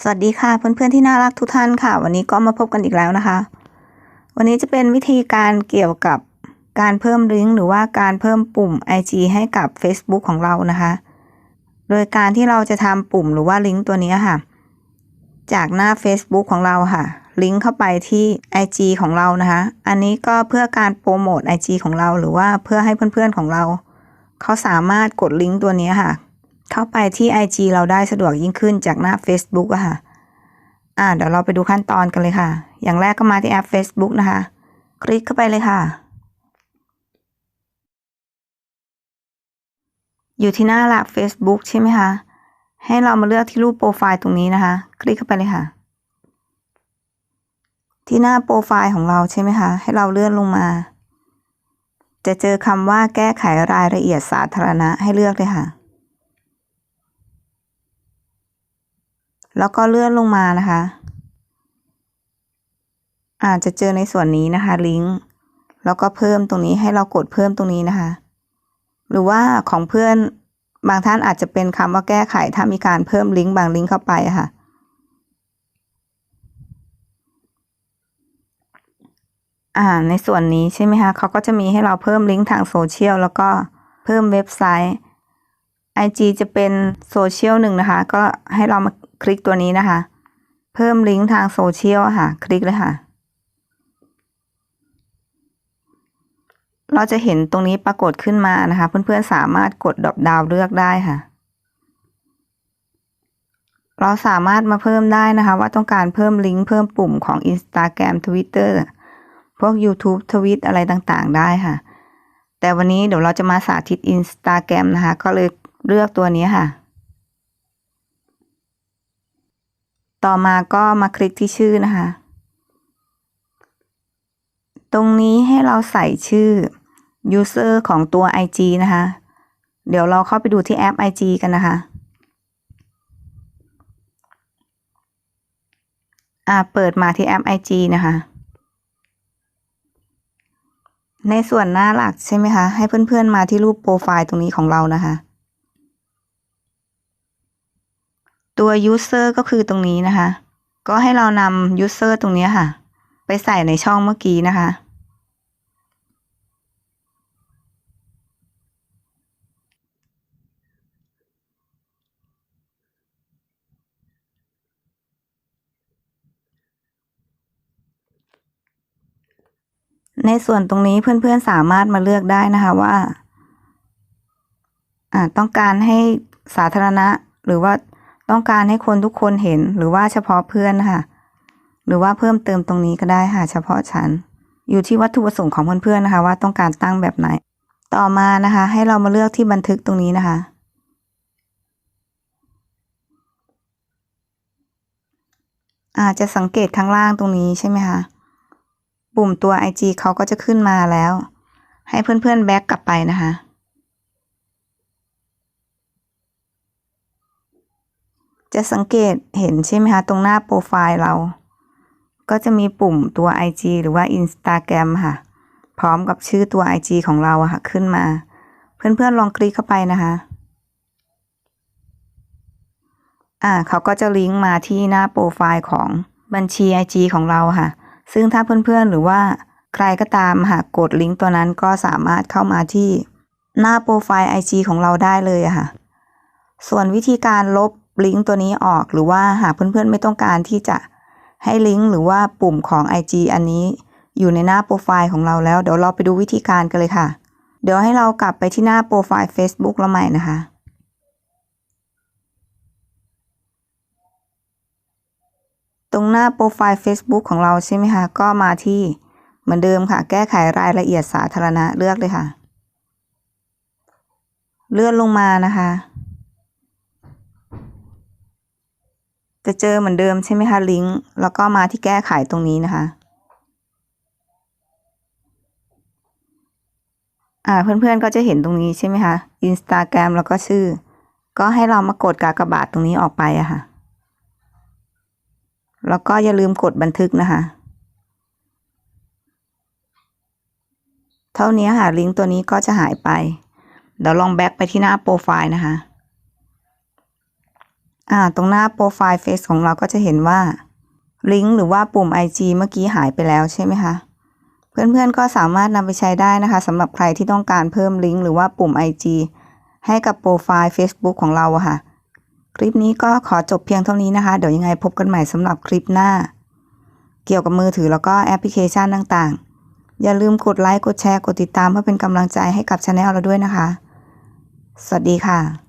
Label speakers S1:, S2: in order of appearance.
S1: สวัสดีค่ะเพื่อนๆที่น่ารักทุกท่านค่ะ วันนี้ก็มาพบกันอีกแล้วนะคะ วันนี้จะเป็นวิธีการเกี่ยวกับการเพิ่มลิงก์หรือว่าการเพิ่มปุ่ม IG ให้กับ Facebook ของเรานะคะ โดยการที่เราจะทำปุ่มหรือว่าลิงก์ตัวนี้ค่ะ จากหน้า Facebook ของเราค่ะ ลิงก์เข้าไปที่ IG ของเรานะคะ อันนี้ก็เพื่อการโปรโมท IG ของเราหรือว่าเพื่อให้เพื่อนๆของเรา เขาสามารถกดลิงก์ตัวนี้ค่ะ เข้าไปที่ IG เราได้สะดวกยิ่งขึ้นจากหน้า Facebook อะค่ะอ่าเดี๋ยวเราไปดูขั้นตอนกันเลยค่ะ อย่างแรกก็มาที่แอป Facebook นะคะ คลิกเข้าไปเลยค่ะ อยู่ที่หน้าหลัก Facebook ใช่ไหมคะให้เรามาเลือกที่รูปโปรไฟล์ตรงนี้นะคะ คลิกเข้าไปเลยค่ะ ที่หน้าโปรไฟล์ของเราใช่ไหมคะให้เราเลื่อนลงมา จะเจอคำว่าแก้ไขรายละเอียดสาธารณะให้เลือกเลยค่ะ แล้วก็เลื่อนลงมานะคะ อาจจะเจอในส่วนนี้นะคะ ลิงก์ แล้วก็เพิ่มตรงนี้ให้เรากดเพิ่มตรงนี้นะคะ หรือว่าของเพื่อนบางท่านอาจจะเป็นคำว่าแก้ไข ถ้ามีการเพิ่มลิงก์บางลิงก์เข้าไปค่ะ อ่า ในส่วนนี้ใช่ไหมคะเขาก็จะมีให้เราเพิ่มลิงก์ทางโซเชียลแล้วก็เพิ่มเว็บไซต์ IG จะเป็นโซเชียลหนึ่งนะคะ ก็ให้เรามา คลิกตัวนี้นะคะ เพิ่มลิงก์ทางโซเชียลค่ะ คลิกเลยค่ะ เราจะเห็นตรงนี้ปรากฏขึ้นมานะคะ เพื่อนๆสามารถกดดอปดาวเลือกได้ค่ะ เราสามารถมาเพิ่มได้นะคะ ว่าต้องการเพิ่มลิงก์เพิ่มปุ่มของ Instagram Twitter พวก YouTube ทวิตอะไรต่างๆ ได้ค่ะ แต่วันนี้เดี๋ยวเราจะมาสาธิต Instagram นะคะ ก็เลยเลือกตัวนี้ค่ะ ต่อมาก็มาคลิกที่ชื่อนะคะ ตรงนี้ให้เราใส่ชื่อ user ของตัว IG นะคะ เดี๋ยวเราเข้าไปดูที่แอป IG กันนะคะอ่าเปิดมาที่แอป IG นะคะ ในส่วนหน้าหลักใช่ไหมคะ ให้เพื่อนๆมาที่รูปโปรไฟล์ตรงนี้ของเรานะคะ ตัว user ก็คือตรงนี้นะคะ ก็ให้เรานำ user ตรงนี้ค่ะ ไปใส่ในช่องเมื่อกี้นะคะ ในส่วนตรงนี้เพื่อนๆสามารถมาเลือกได้นะคะว่า ต้องการให้สาธารณะหรือว่า ต้องการให้คนทุกคนเห็นหรือว่าเฉพาะเพื่อนนะคะหรือว่าเพิ่มเติมตรงนี้ก็ได้ค่ะ เฉพาะฉัน อยู่ที่วัตถุประสงค์ของเพื่อนๆนะคะ ว่าต้องการตั้งแบบไหน ต่อมานะคะ ให้เรามาเลือกที่บันทึกตรงนี้นะคะ อาจจะสังเกตข้างล่างตรงนี้ใช่ไหมคะปุ่มตัว IG เขาก็จะขึ้นมาแล้ว ให้เพื่อนๆแบ็กกลับไปนะคะ จะสังเกตเห็นใช่ไหมคะ ตรงหน้าโปรไฟล์เรา ก็จะมีปุ่มตัว IG หรือว่า Instagram ค่ะ พร้อมกับชื่อตัว IG ของเราค่ะ ขึ้นมา เพื่อนๆลองคลิกเข้าไปนะคะ อ่าเขาก็จะลิงก์มาที่หน้าโปรไฟล์ของบัญชี IG ของเราค่ะ ซึ่งถ้าเพื่อนๆหรือว่าใครก็ตามหากกดลิงก์ตัวนั้นก็สามารถเข้ามาที่หน้าโปรไฟล์ IG ของเราได้เลยค่ะ ส่วนวิธีการลบ ลิงก์ตัวนี้ออกหรือว่าหากเพื่อนๆไม่ต้องการที่จะให้ลิงก์หรือว่าปุ่มของ IG อันนี้อยู่ในหน้าโปรไฟล์ของเราแล้ว เดี๋ยวเราไปดูวิธีการกันเลยค่ะ เดี๋ยวให้เรากลับไปที่หน้าโปรไฟล์ Facebook เราใหม่นะคะ ตรงหน้าโปรไฟล์ Facebook ของเราใช่ไหมคะ ก็มาที่เหมือนเดิมค่ะ แก้ไขรายละเอียดสาธารณะเลือกเลยค่ะ เลื่อนลงมานะคะ จะเจอเหมือนเดิมใช่ไหมคะลิงก์แล้วก็มาที่แก้ไขตรงนี้นะคะ อ่าเพื่อนๆก็จะเห็นตรงนี้ใช่ไหมคะ Instagram แล้วก็ชื่อ ก็ให้เรามากดกากบาทตรงนี้ออกไปอะค่ะ แล้วก็อย่าลืมกดบันทึกนะคะ เท่านี้ค่ะลิงก์ตัวนี้ก็จะหายไป เดี๋ยวลองแบ็กไปที่หน้าโปรไฟล์นะคะ อ่า ตรงหน้าโปรไฟล์เฟซของเราก็จะเห็นว่าลิงก์หรือว่าปุ่ม IG เมื่อกี้หายไปแล้วใช่ไหมคะ เพื่อนๆก็สามารถนำไปใช้ได้นะคะสำหรับใครที่ต้องการเพิ่มลิงก์หรือว่าปุ่ม IG ให้กับโปรไฟล์ Facebook ของเราอะค่ะ คลิปนี้ก็ขอจบเพียงเท่านี้นะคะ เดี๋ยวยังไงพบกันใหม่สำหรับคลิปหน้า เกี่ยวกับมือถือแล้วก็แอปพลิเคชันต่างๆ อย่าลืมกดไลค์ กดแชร์ กดติดตามเพื่อเป็นกำลังใจให้กับช anel เราด้วยนะคะ สวัสดีค่ะ